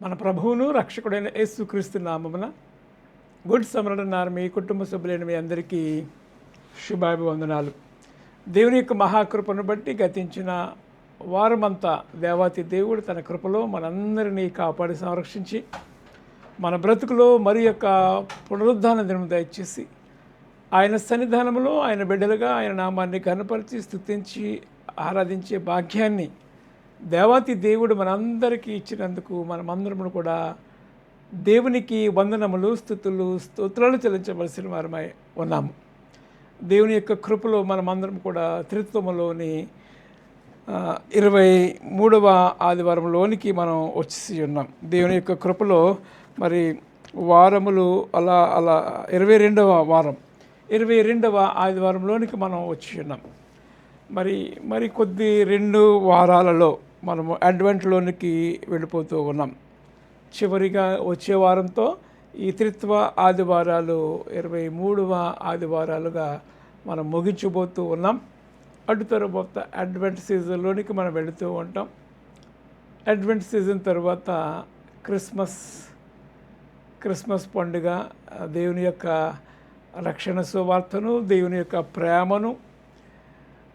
మన ప్రభువును రక్షకుడైన యేసుక్రీస్తు నామమున గుడ్ సమరణ మీ కుటుంబ సభ్యులైన మీ అందరికీ శుభాభివందనాలు. దేవుని యొక్క మహాకృపను బట్టి గతించిన వారమంతా దేవాతి దేవుడు తన కృపలో మనందరినీ కాపాడి సంరక్షించి మన బ్రతుకులో మరి యొక్క పునరుద్ధాన దినం దయచేసి ఆయన సన్నిధానంలో ఆయన బిడ్డలుగా ఆయన నామాన్ని కనపరిచి స్తుతించి ఆరాధించే భాగ్యాన్ని దేవాతి దేవుడు మనందరికీ ఇచ్చినందుకు మనమందరము కూడా దేవునికి వందనములు స్థుతులు స్తోత్రాలు చెల్లించవలసిన వారమై ఉన్నాము. దేవుని యొక్క కృపలో మనమందరం కూడా త్రిత్వములోని ఇరవై మూడవ ఆదివారంలోనికి మనం వచ్చి ఉన్నాం. దేవుని యొక్క కృపలో మరి వారములు అలా అలా ఇరవై రెండవ వారం ఇరవై రెండవ ఆదివారంలోనికి మనం వచ్చి ఉన్నాం. మరి మరి కొద్ది రెండు వారాలలో మనము అడ్వెంట్లోనికి వెళ్ళిపోతూ ఉన్నాం. చివరిగా వచ్చే వారంతో ఈ త్రిత్వ ఆదివారాలు ఇరవై మూడవ ఆదివారాలుగా మనం ముగించబోతూ ఉన్నాం. అటు తర్వాత అడ్వెంట్ సీజన్లోనికి మనం వెళుతూ ఉంటాం. అడ్వెంట్ సీజన్ తర్వాత క్రిస్మస్ క్రిస్మస్ పండుగ దేవుని యొక్క రక్షణ సువార్తను దేవుని యొక్క ప్రేమను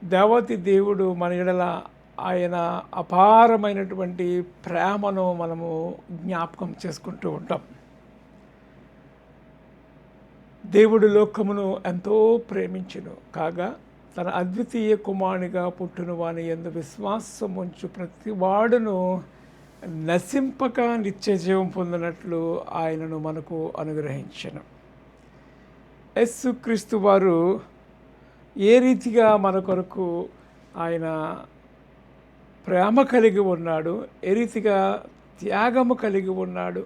దేవతి దేవుడు మన ఎడల ఆయన అపారమైనటువంటి ప్రేమను మనము జ్ఞాపకం చేసుకుంటూ ఉంటాం. దేవుడు లోకమును ఎంతో ప్రేమించును. కాగా తన అద్వితీయ కుమారునిగా పుట్టిన వాని ఎందు విశ్వాసం ఉంచు ప్రతి వాడును నశింపక నిత్య జీవం పొందినట్లు ఆయనను మనకు అనుగ్రహించను. యేసుక్రీస్తు వారు ఏ రీతిగా మన కొరకు ఆయన ప్రేమ కలిగి ఉన్నాడు ఏ రీతిగా త్యాగము కలిగి ఉన్నాడు.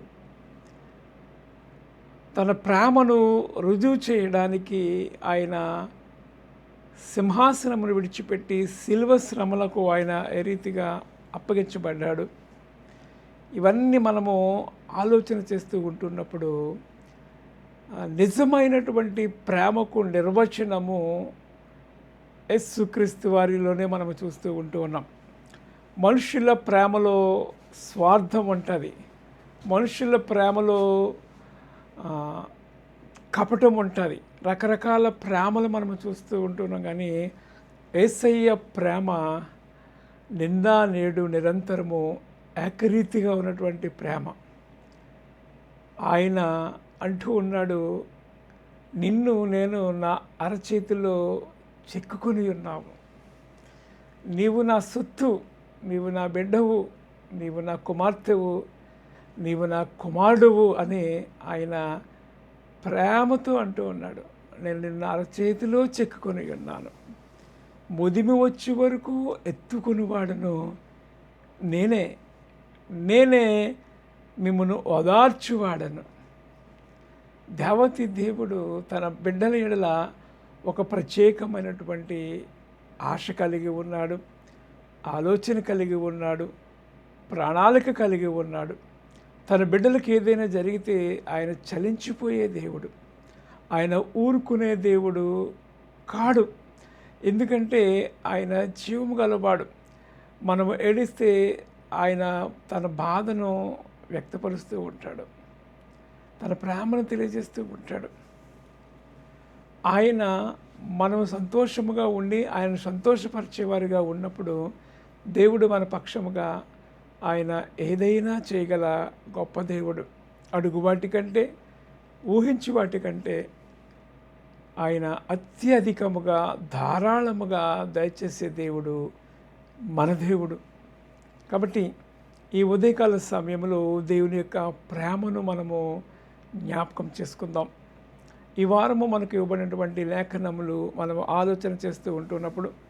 తన ప్రేమను రుజువు చేయడానికి ఆయన సింహాసనమును విడిచిపెట్టి శిల్వ శ్రమలకు ఆయన ఏ రీతిగా అప్పగించబడ్డాడు. ఇవన్నీ మనము ఆలోచన చేస్తూ ఉంటున్నప్పుడు నిజమైనటువంటి ప్రేమకు నిర్వచనము యేసుక్రీస్తు వారిలోనే మనం చూస్తూ ఉంటూ ఉన్నాం. మనుషుల ప్రేమలో స్వార్థం ఉంటుంది. మనుషుల ప్రేమలో కపటం ఉంటుంది. రకరకాల ప్రేమలు మనం చూస్తూ ఉంటున్నాం కానీ ఏసయ్య ప్రేమ నిందా నేడు నిరంతరము ఏకరీతిగా ఉన్నటువంటి ప్రేమ. ఆయన అంటూ ఉన్నాడు నిన్ను నేను నా అరచేతిలో చెక్కుకొని ఉన్నాము నీవు నా సొత్తు నీవు నా బిడ్డవు నీవు నా కుమార్తెవు నీవు నా కుమారుడువు అని ఆయన ప్రేమతో అంటూ ఉన్నాడు. నేను నిన్న అరచేతిలో చెక్కుకొని ఉన్నాను. ముదిమి వచ్చే వరకు ఎత్తుకునివాడును. నేనే నేనే మిమ్మను ఓదార్చువాడను. దేవతి దేవుడు తన బిడ్డల ఎడల ఒక ప్రత్యేకమైనటువంటి ఆశ కలిగి ఉన్నాడు. ఆలోచన కలిగి ఉన్నాడు ప్రణాళిక కలిగి ఉన్నాడు. తన బిడ్డలకు ఏదైనా జరిగితే ఆయన చలించిపోయే దేవుడు. ఆయన ఊరుకునే దేవుడు కాడు. ఎందుకంటే ఆయన జీవము గలవాడు. మనము ఏడిస్తే ఆయన తన బాధను వ్యక్తపరుస్తూ ఉంటాడు. తన ప్రేమను తెలియజేస్తూ ఉంటాడు. ఆయన మనం సంతోషముగా ఉండి ఆయన సంతోషపరిచేవారిగా ఉన్నప్పుడు దేవుడు మన పక్షముగా ఆయన ఏదైనా చేయగల గొప్ప దేవుడు. అడుగు వాటికంటే ఊహించి వాటికంటే ఆయన అత్యధికముగా ధారాళముగా దయచేసే దేవుడు మన దేవుడు. కాబట్టి ఈ ఉదయకాల సమయంలో దేవుని యొక్క ప్రేమను మనము జ్ఞాపకం చేసుకుందాం. ఈ వారము మనకు ఇవ్వబడినటువంటి లేఖనములు మనము ఆలోచన చేస్తూ ఉంటున్నప్పుడు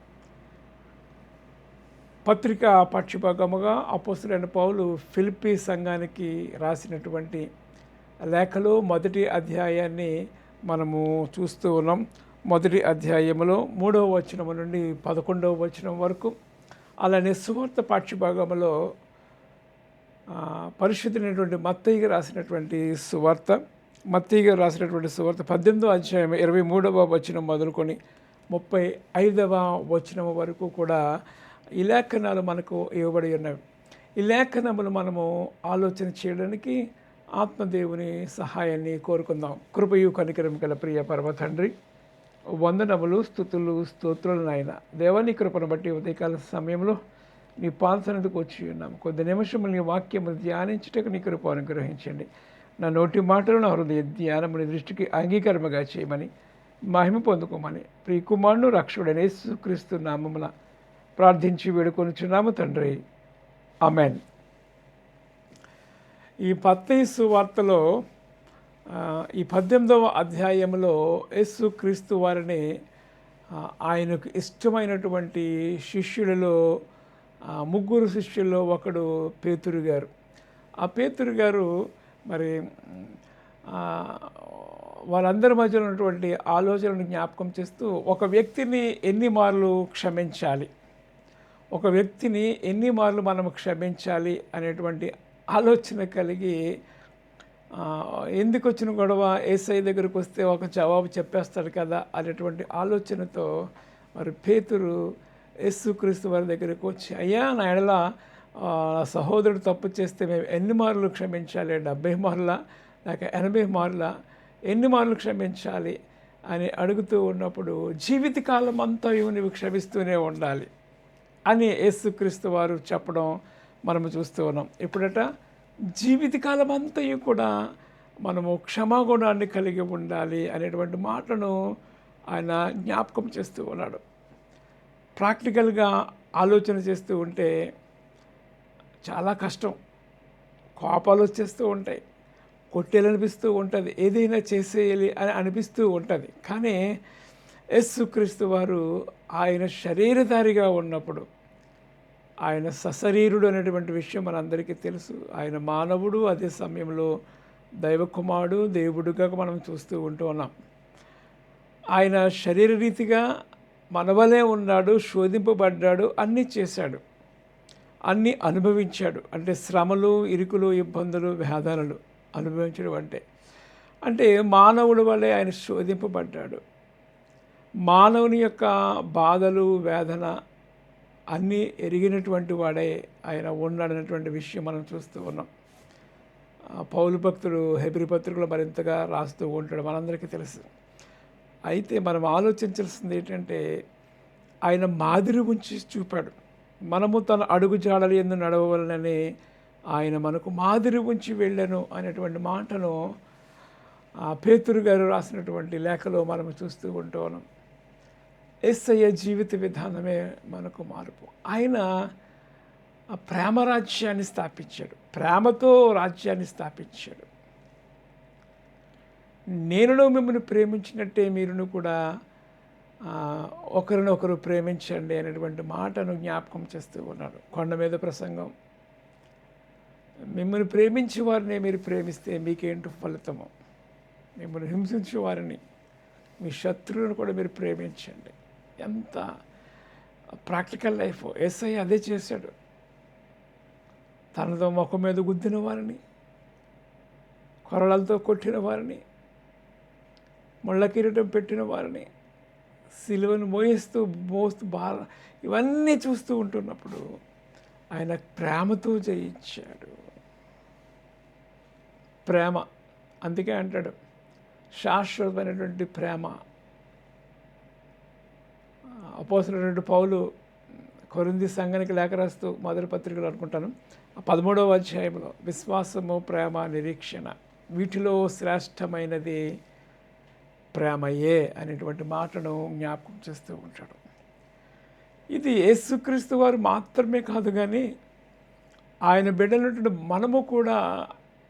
పత్రిక పక్షిభాగముగా అపోసులైన పౌలు ఫిలిపీ సంఘానికి రాసినటువంటి లేఖలో మొదటి అధ్యాయాన్ని మనము చూస్తూ ఉన్నాం. మొదటి అధ్యాయములో మూడవ వచనము నుండి పదకొండవ వచనం వరకు అలానే సువార్త పాఠ్యభాగంలో పరిశుద్ధమైనటువంటి పరిశుద్ధులైనటువంటి మత్తయ్య రాసినటువంటి సువార్త మత్తయ్య రాసినటువంటి సువార్త పద్దెనిమిదవ అధ్యాయం ఇరవై మూడవ వచనం మొదలుకొని ముప్పై ఐదవ వచనం వరకు కూడా ఈ లేఖనాలు మనకు ఇవ్వబడి ఉన్నవి. ఈ లేఖనములు మనము ఆలోచన చేయడానికి ఆత్మదేవుని సహాయాన్ని కోరుకుందాం. కృపయు కనికరం గల ప్రియ పరమ తండ్రి వందనములు స్థుతులు స్తోత్రులు నాయన. దేవాని కృపను బట్టి ఉదయకాల సమయంలో నీ పాల్సనకు వచ్చి ఉన్నాం. కొద్ది నిమిషములు నీ వాక్యము ధ్యానించటకు నీ కృప అనుగ్రహించండి. నా నోటి మాటలు నా హృదయ ధ్యానముని దృష్టికి అంగీకరముగా చేయమని మహిమ పొందుకోమని ప్రియ కుమారుడు రక్షుడనే సుక్రీస్తు నామమున ప్రార్థించి వేడుకొనిచున్నాము తండ్రి. అమెన్ ఈ పత్తైసు వార్తలో ఈ పద్దెనిమిదవ అధ్యాయంలో యేసు క్రీస్తు వారిని ఆయనకు ఇష్టమైనటువంటి శిష్యులలో ముగ్గురు శిష్యుల్లో ఒకడు పేతురు గారు. ఆ పేతురు గారు మరి వాళ్ళందరి మధ్యలో ఉన్నటువంటి ఆలోచనను జ్ఞాపకం చేస్తూ ఒక వ్యక్తిని ఎన్ని మార్లు క్షమించాలి? ఒక వ్యక్తిని ఎన్ని మార్లు మనం క్షమించాలి అనేటువంటి ఆలోచన కలిగి ఎందుకు వచ్చిన గొడవ ఏసఐ దగ్గరకు వస్తే ఒక జవాబు చెప్పేస్తాడు కదా అనేటువంటి ఆలోచనతో మరి పేతురు యేసుక్రీస్తు వారి దగ్గరకు వచ్చి అయ్యా నా ఎడల సహోదరుడు తప్పు చేస్తే మేము ఎన్ని మార్లు క్షమించాలి? డెబ్బై మార్ల? లేక ఎనభై మార్ల? ఎన్ని మార్లు క్షమించాలి? అని అడుగుతూ ఉన్నప్పుడు జీవితకాలం అంతా ఇవి క్షమిస్తూనే ఉండాలి. అని యేసుక్రీస్తు వారు చెప్పడం మనము చూస్తూ ఉన్నాం. ఇప్పుడట జీవితకాలం అంతయు కూడా మనము క్షమాగుణాన్ని కలిగి ఉండాలి అనేటువంటి మాటను ఆయన జ్ఞాపకం చేస్తూ ఉన్నాడు. ప్రాక్టికల్గా ఆలోచన చేస్తూ ఉంటే చాలా కష్టం. కోపాలు వచ్చేస్తూ ఉంటాయి. కొట్టేలనిపిస్తూ ఉంటుంది. ఏదైనా చేసేయాలి అని అనిపిస్తూ ఉంటుంది. కానీ యేసుక్రీస్తు వారు ఆయన శరీరధారిగా ఉన్నప్పుడు ఆయన సశరీరుడు అనేటువంటి విషయం మనందరికీ తెలుసు. ఆయన మానవుడు అదే సమయంలో దైవ కుమారుడు దేవుడుగా మనం చూస్తూ ఉంటూ ఉన్నాం. ఆయన శరీర రీతిగా మనవలే ఉన్నాడు శోధింపబడ్డాడు అన్నీ చేశాడు. అన్నీ అనుభవించాడు. అంటే శ్రమలు ఇరుకులు ఇబ్బందులు వేదనలు అనుభవించడం అంటే. అంటే మానవుడు వల్లే ఆయన శోధింపబడ్డాడు. మానవుని యొక్క బాధలు వేదన అన్నీ ఎరిగినటువంటి వాడే ఆయన ఉన్నాడనేటువంటి విషయం మనం చూస్తూ ఉన్నాం. పౌలు భక్తుడు హెబ్రి పత్రికలో మరింతగా రాస్తూ ఉంటాడు మనందరికీ తెలుసు. అయితే మనం ఆలోచించాల్సింది ఏంటంటే ఆయన మాదిరి ఉంచి చూపాడు. మనము తన అడుగు జాడలు ఎందు నడవలనని ఆయన మనకు మాదిరి ఉంచి వెళ్ళాను అనేటువంటి మాటను పేతురు గారు రాసినటువంటి లేఖలో మనం చూస్తూ ఉంటూ ఉన్నాం. ఎస్ఐ జీవిత విధానమే మనకు మార్పు. ఆయన ఆ ప్రేమ రాజ్యాన్ని స్థాపించాడు. ప్రేమతో రాజ్యాన్ని స్థాపించాడు. నేనులో మిమ్మల్ని ప్రేమించినట్టే మీరును కూడా ఒకరినొకరు ప్రేమించండి అనేటువంటి మాటను జ్ఞాపకం చేస్తూ ఉన్నాడు. కొండ మీద ప్రసంగం. మిమ్మల్ని ప్రేమించే వారిని మీరు ప్రేమిస్తే మీకేంటో ఫలితము? మిమ్మల్ని హింసించే వారిని మీ శత్రువులను కూడా మీరు ప్రేమించండి. ఎంత ప్రాక్టికల్ లైఫ్. ఎస్ఐ అదే చేశాడు. తనతో ముఖం మీద గుద్దిన వారిని కొరళలతో కొట్టిన వారిని ముళ్ళ కిరీటం పెట్టిన వారిని సిలువను మోయిస్తూ మోస్తూ బాధ ఇవన్నీ చూస్తూ ఉంటున్నప్పుడు ఆయన ప్రేమతో జయించాడు. ప్రేమ. అందుకే అంటాడు శాశ్వతమైనటువంటి ప్రేమ. అపోసినటువంటి పౌలు కొరింది సంఘానికి లేఖ రాస్తూ మొదటి పత్రికలు అనుకుంటాను ఆ పదమూడవ అధ్యాయంలో విశ్వాసము ప్రేమ నిరీక్షణ వీటిలో శ్రేష్టమైనది ప్రేమయే అనేటువంటి మాటను జ్ఞాపకం చేస్తూ ఉంటాడు. ఇది యేసుక్రీస్తు వారు మాత్రమే కాదు కానీ ఆయన బిడ్డలటువంటి మనము కూడా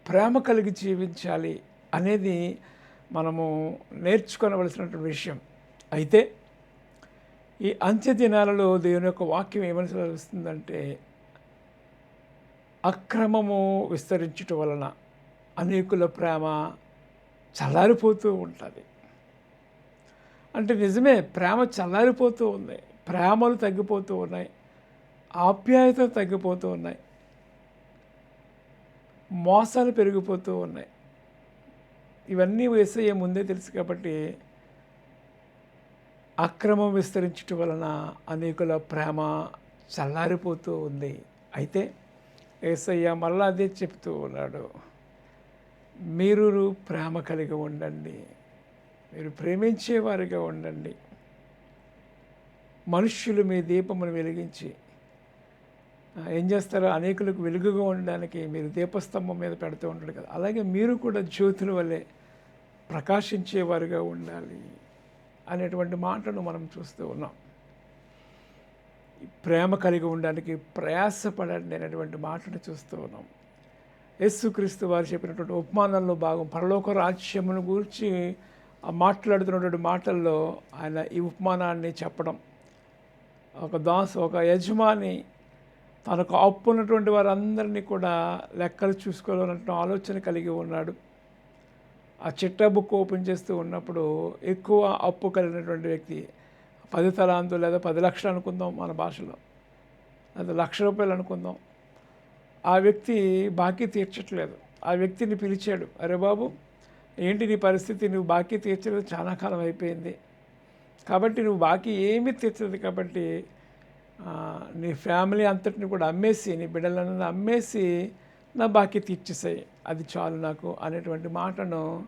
ప్రేమ కలిగి జీవించాలి అనేది మనము నేర్చుకోవలసినటువంటి విషయం. అయితే ఈ అంత్య దినాలలో దేవుని యొక్క వాక్యం ఏమని సెలవిస్తుందంటే అక్రమము విస్తరించుట వలన అనేకుల ప్రేమ చల్లారిపోతూ ఉంటుంది. అంటే నిజమే ప్రేమ చల్లారిపోతూ ఉంది ప్రేమలు తగ్గిపోతూ ఉన్నాయి. ఆప్యాయత తగ్గిపోతూ ఉన్నాయి. మోసాలు పెరిగిపోతూ ఉన్నాయి. ఇవన్నీ వేసయ్యే ముందే తెలుసు కాబట్టి అక్రమం విస్తరించటం వలన అనేకుల ప్రేమ చల్లారిపోతూ ఉంది. అయితే ఏసయ్య మళ్ళా అదే చెప్తూ ఉన్నాడు. మీరు ప్రేమ కలిగి ఉండండి. మీరు ప్రేమించేవారిగా ఉండండి. మనుష్యులు మీ దీపమును వెలిగించి ఏం చేస్తారో? అనేకులకు వెలుగుగా ఉండడానికి మీరు దీపస్తంభం మీద పెడుతూ ఉంటాడు కదా. అలాగే మీరు కూడా జ్యోతుల వల్లే ప్రకాశించేవారుగా ఉండాలి. అనేటువంటి మాటను మనం చూస్తూ ఉన్నాం. ప్రేమ కలిగి ఉండడానికి ప్రయాసపడండి అనేటువంటి మాటను చూస్తూ ఉన్నాం. యేసుక్రీస్తు వారు చెప్పినటువంటి ఉపమానంలో భాగం పరలోక రాజ్యమును గురించి మాట్లాడుతున్నటువంటి మాటల్లో ఆయన ఈ ఉపమానాన్ని చెప్పడం. ఒక దాసు ఒక యజమాని తనకు అప్పు ఉన్నటువంటి వారందరినీ కూడా లెక్కలు చూసుకోవాలన్నటువంటి ఆలోచన కలిగి ఉన్నాడు. ఆ చిట్టా బుక్ ఓపెన్ చేస్తూ ఉన్నప్పుడు ఎక్కువ అప్పు కలిగినటువంటి వ్యక్తి పది తలాంతు లేదా పది లక్షలు అనుకుందాం మన భాషలో లేదా లక్ష రూపాయలు అనుకుందాం. ఆ వ్యక్తి బాకీ తీర్చట్లేదు. ఆ వ్యక్తిని పిలిచాడు అరే బాబు ఏంటి నీ పరిస్థితి? నువ్వు బాకీ తీర్చలేదు చాలా కాలం అయిపోయింది. కాబట్టి నువ్వు బాకీ ఏమీ తీర్చలేదు కాబట్టి నీ ఫ్యామిలీ అంతటిని కూడా అమ్మేసి నీ బిడ్డలను అమ్మేసి నా బాకీ తీర్చేసాయి. అది చాలు నాకు అనేటువంటి మాటను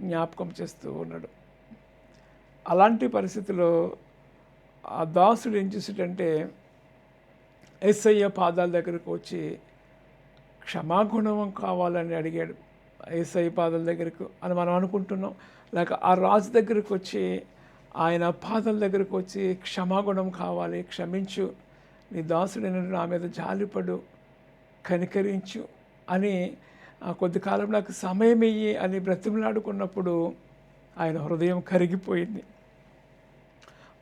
జ్ఞాపకం చేస్తూ ఉన్నాడు. అలాంటి పరిస్థితిలో ఆ దాసుడు ఏం చేసేటంటే ఎస్ఐయ పాదాల దగ్గరకు వచ్చి క్షమాగుణం కావాలని అడిగాడు ఎస్ఐ పాదాల దగ్గరకు అని మనం అనుకుంటున్నాం. లేక ఆ రాజు దగ్గరకు వచ్చి ఆయన పాదాల దగ్గరకు వచ్చి క్షమాగుణం కావాలి క్షమించు నీ దాసుడైన నా మీద జాలిపడు కనికరించు అని ఆ కొద్ది నాకు సమయం ఇయ్యి అని బ్రతిమలాడుకున్నప్పుడు ఆయన హృదయం కరిగిపోయింది.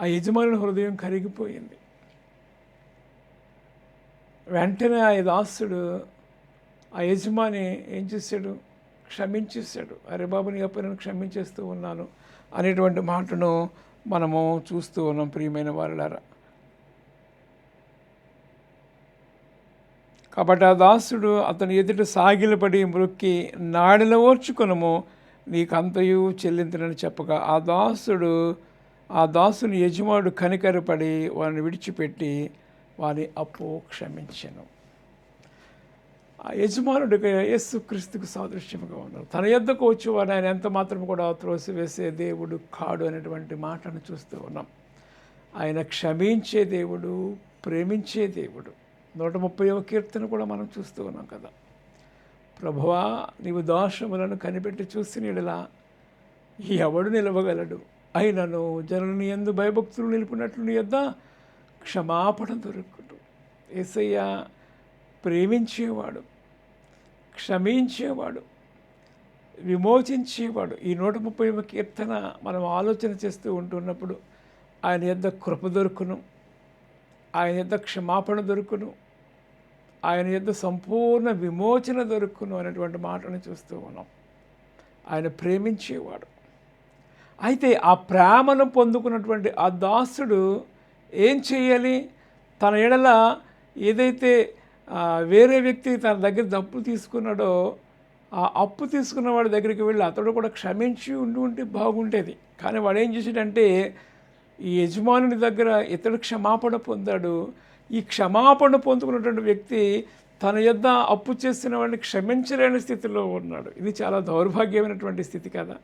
ఆ యజమాని హృదయం కరిగిపోయింది. వెంటనే ఆ దాసుడు ఆ యజమాని ఏం చేశాడు? క్షమించేశాడు. అరే బాబు నీ నేను క్షమించేస్తూ ఉన్నాను అనేటువంటి మాటను మనము చూస్తూ ఉన్నాం ప్రియమైన వాళ్ళారా కాబట్టి ఆ దాసుడు అతని ఎదుట సాగిలపడి మృక్కి నాడిన ఓర్చుకునము నీకు అంతయు చెల్లింతునని చెప్పగా ఆ దాసుడు ఆ దాసుని యజమానుడు కనికరపడి వారిని విడిచిపెట్టి వారి అప్పు క్షమించను. ఆ యజమానుడు యేసుక్రీస్తుకు సాదృశ్యముగా ఉన్నారు తన యొద్దకు వచ్చేవాడు ఆయన ఎంత మాత్రం కూడా త్రోసివేసే దేవుడు కాడు అనేటువంటి మాటను చూస్తూ ఉన్నాం. ఆయన క్షమించే దేవుడు ప్రేమించే దేవుడు. నూట ముప్పై కీర్తన కూడా మనం చూస్తూ ఉన్నాం కదా. ప్రభువా నీవు దోషములను కనిపెట్టి చూసి నీడలా ఎవడు నిలవగలడు? అయినను జనుని ఎందు భయభక్తులు నిలిపినట్లు నీ యొద్ద క్షమాపణ దొరుకుడు ఏసయ్య ప్రేమించేవాడు క్షమించేవాడు విమోచించేవాడు. ఈ నూట ముప్పై కీర్తన మనం ఆలోచన చేస్తూ ఉంటున్నప్పుడు ఆయన యొద్ద కృప దొరుకును. ఆయన యొద్ద క్షమాపణ దొరుకును. ఆయన యొక్క సంపూర్ణ విమోచన దొరుకును అనేటువంటి మాటను చూస్తూ ఉన్నాం. ఆయన ప్రేమించేవాడు. అయితే ఆ ప్రేమను పొందుకున్నటువంటి ఆ దాసుడు ఏం చేయాలి? తన ఎడల ఏదైతే వేరే వ్యక్తి తన దగ్గర డబ్బు తీసుకున్నాడో ఆ అప్పు తీసుకున్న వాడి దగ్గరికి వెళ్ళి అతడు కూడా క్షమించి ఉండి ఉంటే బాగుండేది. కానీ వాడు ఏం చేసాడంటే ఈ యజమానుని దగ్గర ఇతడు క్షమాపణ పొందాడు. ఈ క్షమాపణ పొందుకున్నటువంటి వ్యక్తి తన యొద్ అప్పు చేసిన వాడిని క్షమించలేని స్థితిలో ఉన్నాడు. ఇది చాలా దౌర్భాగ్యమైనటువంటి స్థితి కదా.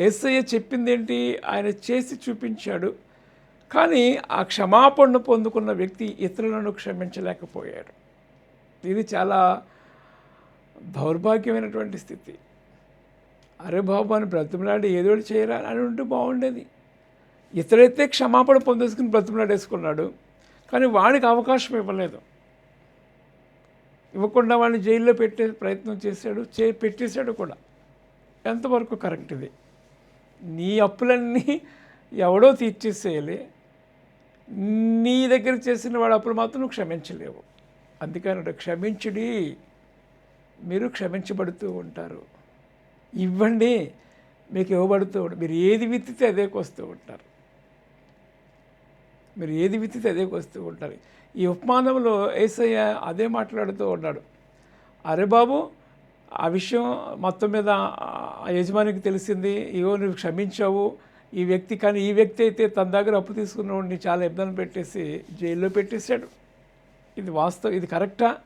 ఎస్ఐ చెప్పింది ఏంటి ఆయన చేసి చూపించాడు. కానీ ఆ క్షమాపణ పొందుకున్న వ్యక్తి ఇతరులను క్షమించలేకపోయాడు. ఇది చాలా దౌర్భాగ్యమైనటువంటి స్థితి. అరే బాబు అని బ్రతిమలాడి ఏదో చేయరా? అని ఉంటే బాగుండేది. ఇతరైతే క్షమాపణ పొందేసుకుని బ్రతిమలాడేసుకున్నాడు. కానీ వాడికి అవకాశం ఇవ్వలేదు. ఇవ్వకుండా వాడిని జైల్లో పెట్టే ప్రయత్నం చేశాడు చే పెట్టేశాడు కూడా. ఎంతవరకు కరెక్ట్ ఇది? నీ అప్పులన్నీ ఎవడో తీర్చేసేయాలి. నీ దగ్గర చేసిన వాడు అప్పులు మాత్రం నువ్వు క్షమించలేవు. అందుకని క్షమించుడి. మీరు క్షమించబడుతూ ఉంటారు. ఇవ్వండి. మీకు ఇవ్వబడుతూ ఉంటారు మీరు ఏది విత్తితే అదే వస్తూ ఉంటారు. మీరు ఏది విత్తితే అదే వస్తూ ఉంటారు ఈ ఉపమానంలో ఏసయ్య అదే మాట్లాడుతూ ఉన్నాడు. అరే బాబు ఆ విషయం మొత్తం మీద ఆ యజమానికి తెలిసింది. ఇగో నువ్వు క్షమించావు. ఈ వ్యక్తి కానీ ఈ వ్యక్తి అయితే తన దగ్గర అప్పు తీసుకున్నవాడిని చాలా ఇబ్బంది పెట్టేసి జైల్లో పెట్టేశాడు. ఇది వాస్తవం ఇది కరెక్టా?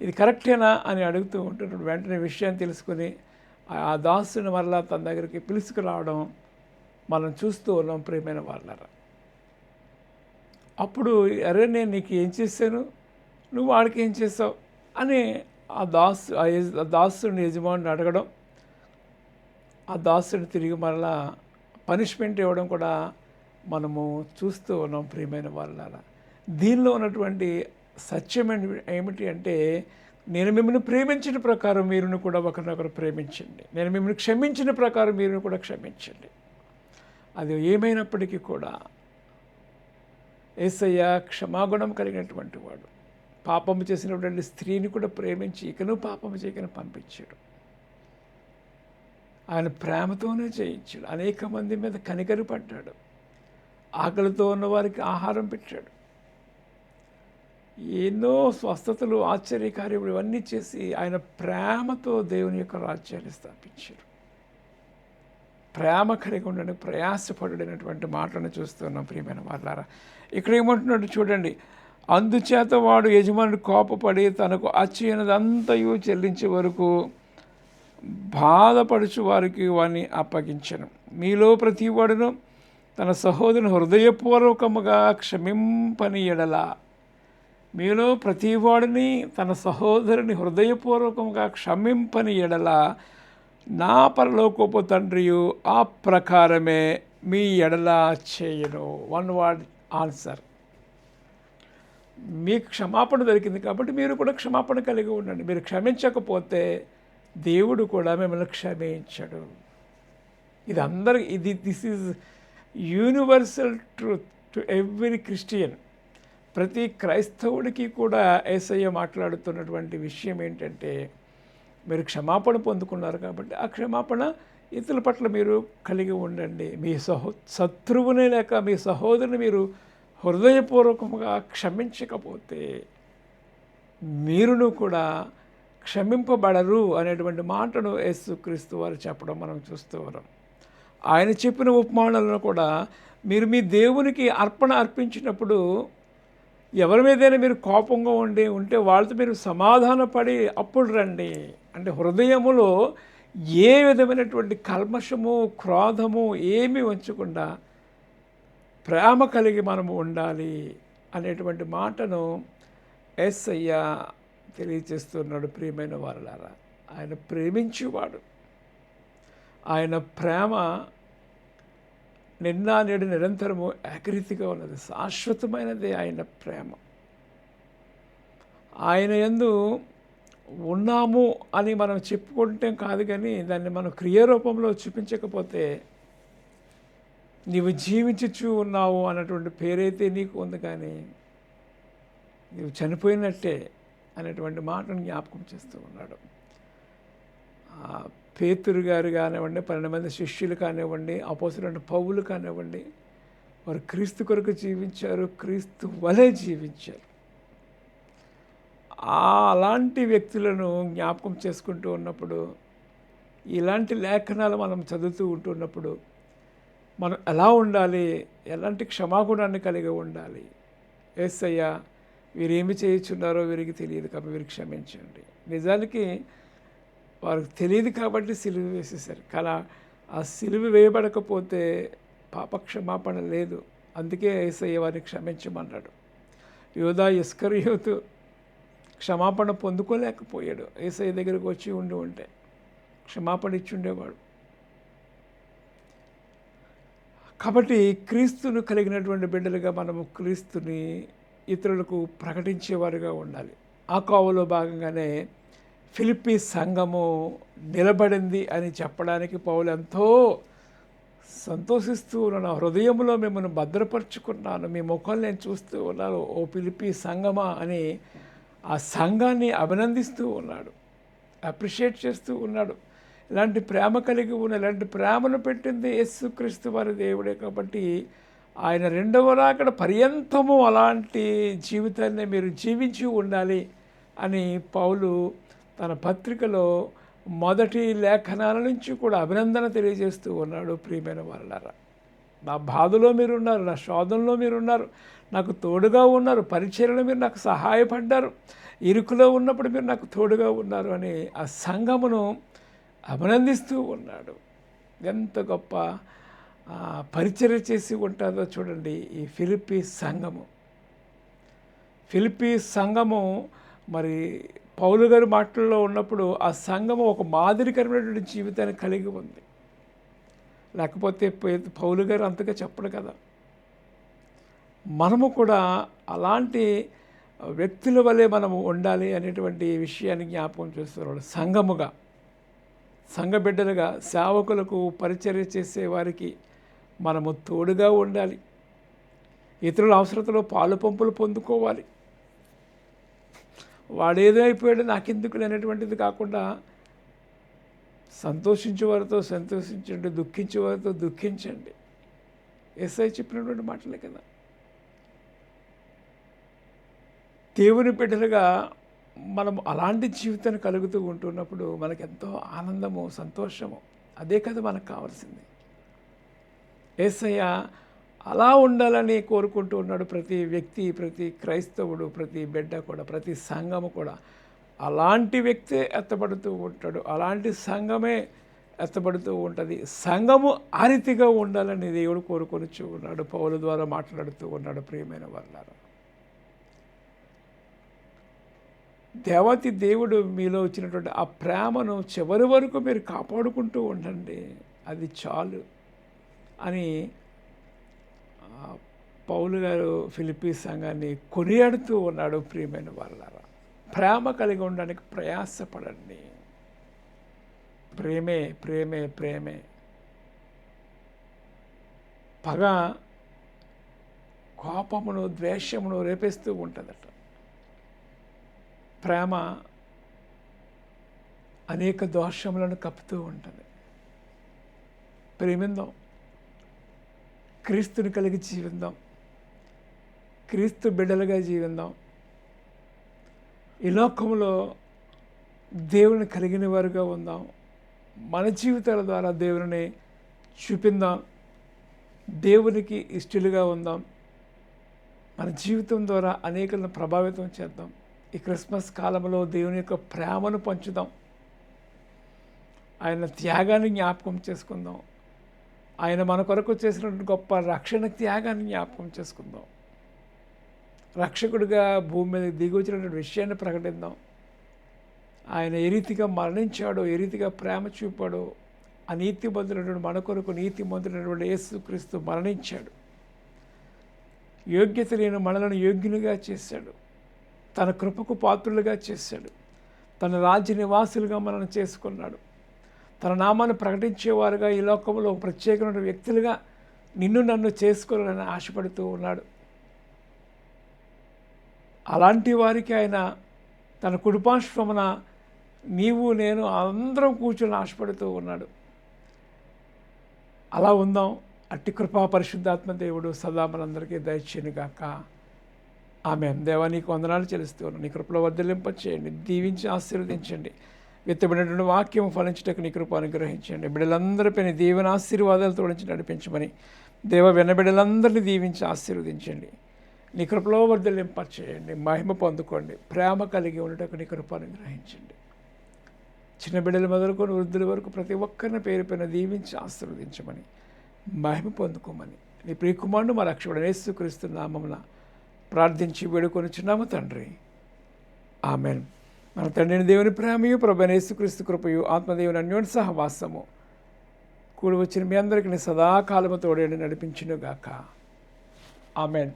ఇది కరెక్టేనా అని అడుగుతూ ఉంటున్నాడు. వెంటనే విషయాన్ని తెలుసుకుని ఆ- దాసుని మరలా తన దగ్గరికి పిలుచుకురావడం మనం చూస్తూ ఉన్నాం ప్రియమైన వాళ్ళారా అప్పుడు అరే నేను నీకు ఏం చేశాను? నువ్వు వాడికి ఏం చేసావు అని ఆ దాసు ఆ దాసుని యజమానుని అడగడం. ఆ దాసుని తిరిగి మరలా పనిష్మెంట్ ఇవ్వడం కూడా మనము చూస్తూ ఉన్నాం ప్రియమైన వాళ్ళ దీనిలో ఉన్నటువంటి సత్యం ఏమిటి అంటే నేను మిమ్మల్ని ప్రేమించిన ప్రకారం మీరును కూడా ఒకరినొకరు ప్రేమించండి. నేను మిమ్మల్ని క్షమించిన ప్రకారం మీరును కూడా క్షమించండి. అది ఏమైనప్పటికీ కూడా ఏసయ్య క్షమాగుణం కలిగినటువంటి వాడు. పాపము చేసినటువంటి స్త్రీని కూడా ప్రేమించి ఇకను పాపము చేయకను పంపించాడు. ఆయన ప్రేమతోనే చేయించాడు. అనేక మంది మీద కనికరి పడ్డాడు. ఆకలితో ఉన్న వారికి ఆహారం పెట్టాడు. ఎన్నో స్వస్థతలు ఆశ్చర్యకార్యములు ఇవన్నీ చేసి ఆయన ప్రేమతో దేవుని యొక్క రాజ్యాన్ని స్థాపించారు. ప్రేమ కలిగి ఉండని ప్రయాసపడుడైనటువంటి మాటలను చూస్తున్నాం ప్రియమైన వాళ్ళారా ఇక్కడ ఏమంటున్నాడు చూడండి అందుచేత వాడు యజమానుడు కోపపడి తనకు అచ్చయినదంతయు చెల్లించే వరకు బాధపడుచు వారికి వాని అప్పగించను. మీలో ప్రతి వాడును తన సహోదరుని హృదయపూర్వకముగా క్షమింపని ఎడల. మీలో ప్రతి వాడిని తన సహోదరుని హృదయపూర్వకంగా క్షమింపని ఎడల నా పరలోకపు తండ్రియు ఆ ప్రకారమే మీ ఎడల చేయను. వన్ వర్డ్ ఆన్సర్ మీకు క్షమాపణ దొరికింది కాబట్టి మీరు కూడా క్షమాపణ కలిగి ఉండండి. మీరు క్షమించకపోతే దేవుడు కూడా మిమ్మల్ని క్షమించడు. ఇది అందరి ఇది this is universal truth to every Christian ప్రతి క్రైస్తవుడికి కూడా ఏసయ్య మాట్లాడుతున్నటువంటి విషయం ఏంటంటే మీరు క్షమాపణ పొందుకున్నారు కాబట్టి ఆ క్షమాపణ ఇతరుల పట్ల మీరు కలిగి ఉండండి. మీ సహో శత్రువునే లేక మీ సహోదరుని మీరు హృదయపూర్వకంగా క్షమించకపోతే మీరును కూడా క్షమింపబడరు అనేటువంటి మాటను యేసుక్రీస్తు వారు చెప్పడం మనం చూస్తూ ఉన్నాం. ఆయన చెప్పిన ఉపమానాలను కూడా మీరు మీ దేవునికి అర్పణ అర్పించినప్పుడు ఎవరి మీదైనా మీరు కోపంగా ఉండి ఉంటే వాళ్ళతో మీరు సమాధానపడి అప్పుడు రండి. అంటే హృదయములో ఏ విధమైనటువంటి కల్మషము క్రోధము ఏమీ ఉంచకుండా ప్రేమ కలిగి మనము ఉండాలి అనేటువంటి మాటను ఎస్ అయ్యా తెలియచేస్తున్నాడు ప్రియమైన వారులారా. ఆయన ప్రేమించేవాడు. ఆయన ప్రేమ నిన్న నేడు నిరంతరము ఏకరీతిగా ఉన్నది శాశ్వతమైనది ఆయన ప్రేమ. ఆయన ఎందు ఉన్నాము అని మనం చెప్పుకుంటే కాదు కానీ దాన్ని మనం క్రియారూపంలో చూపించకపోతే నీవు జీవించచ్చు ఉన్నావు అన్నటువంటి పేరైతే నీకు ఉంది కానీ నీవు చనిపోయినట్టే అనేటువంటి మాటను జ్ఞాపకం చేస్తూ ఉన్నాడు. పేతురు గారు కానివ్వండి పన్నెండు మంది శిష్యులు కానివ్వండి అపోసరండి పౌలు కానివ్వండి వారు క్రీస్తు కొరకు జీవించారు క్రీస్తు వలె జీవించారు. అలాంటి వ్యక్తులను జ్ఞాపకం చేసుకుంటూ ఉన్నప్పుడు ఇలాంటి లేఖనాలు మనం చదువుతూ ఉంటున్నప్పుడు మనం ఎలా ఉండాలి? ఎలాంటి క్షమాగుణాన్ని కలిగి ఉండాలి? ఏసయ్య వీరేమి చేయించున్నారో వీరికి తెలియదు కాబట్టి వీరికి క్షమించండి. నిజానికి వారికి తెలియదు కాబట్టి సిలువ వేసేసారు కానీ ఆ సిలువ వేయబడకపోతే పాప క్షమాపణ లేదు. అందుకే ఏసయ్య వారిని క్షమించమన్నాడు. యోధా ఇస్కరియోతు క్షమాపణ పొందుకోలేకపోయాడు. ఏసఐ దగ్గరికి వచ్చి ఉండి ఉంటే క్షమాపణ ఇచ్చి ఉండేవాడు కాబట్టి క్రీస్తును కలిగినటువంటి బిడ్డలుగా మనము క్రీస్తుని ఇతరులకు ప్రకటించేవారుగా ఉండాలి. ఆ కోవలో భాగంగానే ఫిలిప్పీ సంఘము నిలబడింది అని చెప్పడానికి పౌలు ఎంతో సంతోషిస్తూ ఉన్నాను హృదయంలో మిమ్మల్ని భద్రపరుచుకున్నాను. మీ ముఖం నేను చూస్తూ ఉన్నాను. ఓ పిలిపి సంగమా అని ఆ సంఘాన్ని అభినందిస్తూ ఉన్నాడు. అప్రిషియేట్ చేస్తూ ఉన్నాడు. ఇలాంటి ప్రేమ కలిగి ఉన్న ఇలాంటి ప్రేమను పెట్టింది యేసుక్రీస్తు వారి దేవుడే కాబట్టి ఆయన రెండవ రాకడ పర్యంతము అలాంటి జీవితాన్ని మీరు జీవించి ఉండాలి అని పౌలు తన పత్రికలో మొదటి లేఖనాల నుంచి కూడా అభినందన తెలియజేస్తూ ఉన్నాడు ప్రియమైన వాళ్ళారా నా బాధలో మీరు ఉన్నారు నా శోధనలో మీరు ఉన్నారు నాకు తోడుగా ఉన్నారు పరిచయలో మీరు నాకు సహాయపడ్డారు ఇరుకులో ఉన్నప్పుడు మీరు నాకు తోడుగా ఉన్నారు అని ఆ సంఘమును అభినందిస్తూ ఉన్నాడు. ఎంత గొప్ప పరిచర్య చేసి ఉంటుందో చూడండి ఈ ఫిలిపీ సంఘము. ఫిలిపి సంఘము మరి పౌలు గారి మాటల్లో ఉన్నప్పుడు ఆ సంఘము ఒక మాదిరికరమైనటువంటి జీవితాన్ని కలిగి ఉంది. లేకపోతే పౌలు గారు అంతగా చెప్పడు కదా. మనము కూడా అలాంటి వ్యక్తుల వలె మనము ఉండాలి అనేటువంటి విషయాన్ని జ్ఞాపకం చేస్తున్నాడు సంఘముగా సంఘ బిడ్డలుగా సేవకులకు పరిచర్య చేసే వారికి మనము తోడుగా ఉండాలి. ఇతరుల అవసరతలో పాలు పంపులు పొందుకోవాలి. వాడేదో అయిపోయాడు నాకెందుకు? అనేటువంటిది కాకుండా సంతోషించే వారితో సంతోషించండి దుఃఖించే వారితో దుఃఖించండి. ఎస్ఐ చెప్పినటువంటి మాటలే కదా. దేవుని బిడ్డలుగా మనం అలాంటి జీవితాన్ని కలుగుతూ ఉంటున్నప్పుడు మనకు ఎంతో ఆనందము సంతోషము అదే కదా మనకు కావాల్సింది. ఏసయ్య అలా ఉండాలని కోరుకుంటూ ఉన్నాడు ప్రతి వ్యక్తి ప్రతి క్రైస్తవుడు ప్రతి బిడ్డ కూడా ప్రతి సంఘము కూడా. అలాంటి వ్యక్తే ఎత్తబడుతూ ఉంటాడు. అలాంటి సంఘమే ఎత్తబడుతూ ఉంటుంది. సంఘము ఆరితిగా ఉండాలని దేవుడు కోరుకొని ఉన్నాడు. పౌల ద్వారా మాట్లాడుతూ ఉన్నాడు ప్రియమైన వాళ్ళారా దేవతి దేవుడు మీలో వచ్చినటువంటి ఆ ప్రేమను చివరి వరకు మీరు కాపాడుకుంటూ ఉండండి. అది చాలు అని పౌలు గారు ఫిలిపీ సంఘాన్ని కొనియాడుతూ ఉన్నాడు ప్రియమైన వాళ్ళ ప్రేమ కలిగి ఉండడానికి ప్రయాసపడండి. ప్రేమే ప్రేమే ప్రేమే. పగ కోపమును ద్వేషమును రేపేస్తూ ఉంటుందట. ప్రేమ అనేక దోషములను కప్పుతూ ఉంటుంది. ప్రేమిందాం. క్రీస్తుని కలిగి జీవిందాం. క్రీస్తు బిడ్డలుగా జీవిందాం. ఈ లోకంలో దేవుని కలిగిన వారుగా ఉందాం. మన జీవితాల ద్వారా దేవుని చూపిందాం. దేవునికి ఇష్టలుగా ఉందాం. మన జీవితం ద్వారా అనేకులను ప్రభావితం చేద్దాం. ఈ క్రిస్మస్ కాలంలో దేవుని యొక్క ప్రేమను పంచుదాం. ఆయన త్యాగాన్ని జ్ఞాపకం చేసుకుందాం. ఆయన మన కొరకు చేసినటువంటి గొప్ప రక్షణ త్యాగాన్ని జ్ఞాపకం చేసుకుందాం. రక్షకుడిగా భూమి మీద దిగి వచ్చినటువంటి విషయాన్ని ప్రకటిద్దాం. ఆయన ఏ రీతిగా మరణించాడో ఏ రీతిగా ప్రేమ చూపాడో ఆ నీతి మంతులైనటువంటి మన కొరకు నీతి మంతులైనటువంటి యేసుక్రీస్తు మరణించాడు. యోగ్యత లేని మనలను యోగ్యునిగా చేశాడు. తన కృపకు పాత్రులుగా చేశాడు. తన రాజ్య నివాసులుగా మనల్ని చేసుకున్నాడు. తన నామాన్ని ప్రకటించేవారుగా ఈ లోకంలో ఒక ప్రత్యేకమైన వ్యక్తులుగా నిన్ను నన్ను చేసుకోవాలని ఆశపడుతూ ఉన్నాడు. అలాంటి వారికి ఆయన తన కుటుంబాశ్రమన నీవు నేను అందరం కూర్చొని ఆశపడుతూ ఉన్నాడు. అలా ఉందాం. అట్టి కృపా పరిశుద్ధాత్మ దేవుడు సదా మనందరికీ దయచేయనుగాక ఆమె దేవా నీకు వందనాలు చెల్లిస్తూ ఉన్నాను. నీ కృపలో వర్ధలింపచేయండి దీవించి ఆశీర్వదించండి. విత్తబడినటువంటి వాక్యం ఫలించటకు నీ కృప అనుగ్రహించండి. బిడ్డలందరిపై దీవెన ఆశీర్వాదాలతో నడిపించమని దేవ వెనబిడ్డలందరినీ దీవించి ఆశీర్వదించండి. నీ కృపలో చేయండి మహిమ పొందుకోండి. ప్రేమ కలిగి ఉండటకు నీ గ్రహించండి చిన్న బిడ్డలు మొదలుకొని వృద్ధుల వరకు ప్రతి ఒక్కరిని పేరు పైన దీవించి ఆశీర్వదించమని మహిమ పొందుకోమని నీ ప్రియకుమారుడు మా రక్షకుడు యేసుక్రీస్తు నామమున ప్రార్థించి వేడుకొనిచున్నాము తండ్రి. ఆమెన్. మన తండ్రిని దేవుని ప్రేమయు ప్రభు యేసుక్రీస్తు కృపయు ఆత్మదేవుని అన్యోన్య సహవాసము కూడి వచ్చిన మీ అందరికీ సదాకాలము తోడేని నడిపించునుగాక. ఆమెన్.